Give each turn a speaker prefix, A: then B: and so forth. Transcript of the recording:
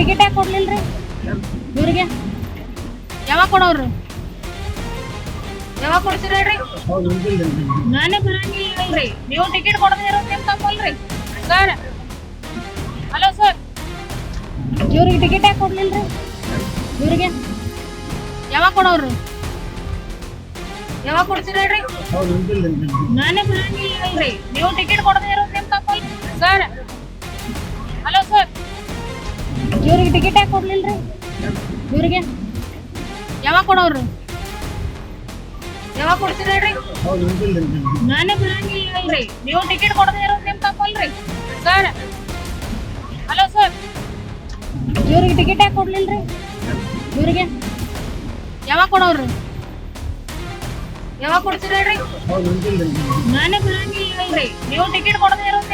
A: Ticket ಯಾಕೆ ಕೊಡ್ಲಿಲ್ರಿ? ಇವ್ರಿಗೆ? ಯಾವಾಗ ಕೊಡೋರು? ಯಾವಾಗ ಕೊಡ್ತೀರ ಹೇಳ್ರಿ? ನಾನೇ ರೀ ನೀವು ಟಿಕೆಟ್ ಕೊಡದಿರೋ ನಿಮ್ ತಪ್ಪಲ್ರಿ ಸರ್ ಹಲೋ ಸರ್ ಇವ್ರಿಗೆ ಟಿಕೆಟ್ ಯಾಕೆ ಕೊಡ್ಲಿಲ್ರಿ? ಇವ್ರಿಗೆ? ಯಾವಾಗ ಕೊಡೋರು? ಯಾವಾಗ ಕೊಡ್ತೀರ ಹೇಳ್ರಿ? ನಾನೇ ರೀ ನೀವು ಟಿಕೆಟ್ ಕೊಡದಿರೋ ಇವ್ರಿಗೆ ಟಿಕೆಟ್ ಯಾಕೆ ಕೊಡ್ಲಿಲ್ರಿ? ಇವ್ರಿಗೆ? ಯಾವಾಗ ಕೊಡೋರು? ಯಾವಾಗ ಕೊಡ್ತೀರಿ ಹೇಳ್ರಿ? ನಾನೇ ಬರಂಗಿಲ್ರಿ ನೀವು ಟಿಕೆಟ್ ಕೊಡದೇ ಇರೋದು ನಿಮ್ ತಪ್ಪಲ್ರಿ ಸರ್. ಹಲೋ ಸರ್ ಇವ್ರಿಗೆ ಟಿಕೆಟ್ ಯಾಕೆ ಕೊಡ್ಲಿಲ್ರಿ? ಇವ್ರಿಗೆ? ಯಾವಾಗ ಕೊಡೋರು? ಯಾವಾಗ ಕೊಡ್ತೀರಿ ಹೇಳ್ರಿ? ನಾನೇ ಬರಂಗಿಲ್ರಿ ನೀವು ಟಿಕೆಟ್ ಕೊಡದೇ ಇರೋದು